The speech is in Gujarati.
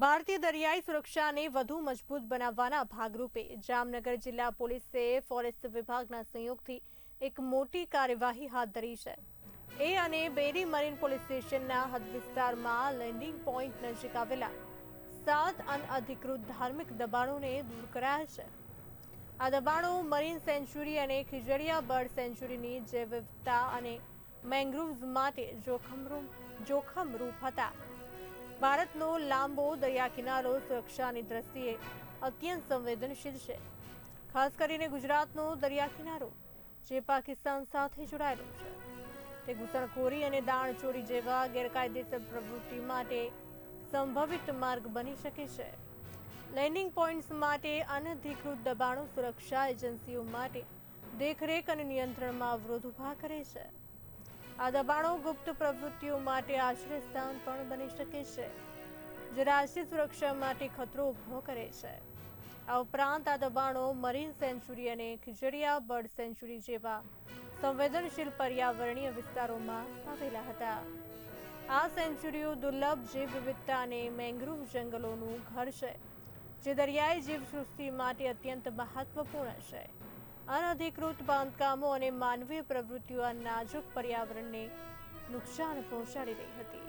ભારતીય દરિયાઈ સુરક્ષાને વધુ મજબૂત બનાવવાના ભાગરૂપે જામનગર જિલ્લા પોલીસે ફોરેસ્ટ વિભાગના સંયોગથી એક મોટી કાર્યવાહી હાથ ધરી છે. એ અને બેરી મરીન પોલીસ સ્ટેશનના હદ વિસ્તારમાં લેન્ડિંગ પોઈન્ટ નજીક આવેલા સાત અનઅધિકૃત ધાર્મિક દબાણોને દૂર કરાયા છે. આ દબાણો મરીન સેન્ચુરી અને ખીજડીયા બર્ડ સેન્ચ્યુરીની જૈવ વિવિધતા અને મેંગ્રુવ્સ માટે જોખમરૂપ જોખમરૂપ હતા. ભારતનો લાંબો દરિયા કિનારો સુરક્ષાની દ્રષ્ટિએ અત્યંત સંવેદનશીલ છે. ખાસ કરીને ગુજરાતનો દરિયા કિનારો જે પાકિસ્તાન સાથે જોડાયેલો છે. તે ઘૂસણખોરી અને દાણચોરી જેવા ગેરકાયદેસર પ્રવૃત્તિ માટે સંભવિત માર્ગ બની શકે છે. લેન્ડિંગ પોઈન્ટ્સ માટે અનધિકૃત દબાણો સુરક્ષા એજન્સીઓ માટે દેખરેખ અને નિયંત્રણમાં અવરોધ ઊભા કરે છે. આ દબાણો ગુપ્ત પ્રવૃત્તિઓ માટે આશ્રયસ્થાન પણ બની શકે છે. જે રાષ્ટ્રીય સુરક્ષા માટે ખતરો ઊભો કરે છે. આ ઉપરાંત આ દબાણો મરીન સેન્ચુરી અને ખીજડીયા બર્ડ સેન્ચુરી જેવા સંવેદનશીલ પર્યાવરણીય વિસ્તારોમાં આવેલા હતા. આ સેન્ચુરીઓ દુર્લભ જીવ વિવિધતા અને મેંગ્રુવ જંગલોનું ઘર છે, જે દરિયાઈ જીવસૃષ્ટિ માટે અત્યંત મહત્વપૂર્ણ છે. અનધિકૃત બાંધકામો અને માનવીય પ્રવૃત્તિઓ નાજુક પર્યાવરણને નુકસાન પહોંચાડી રહી હતી.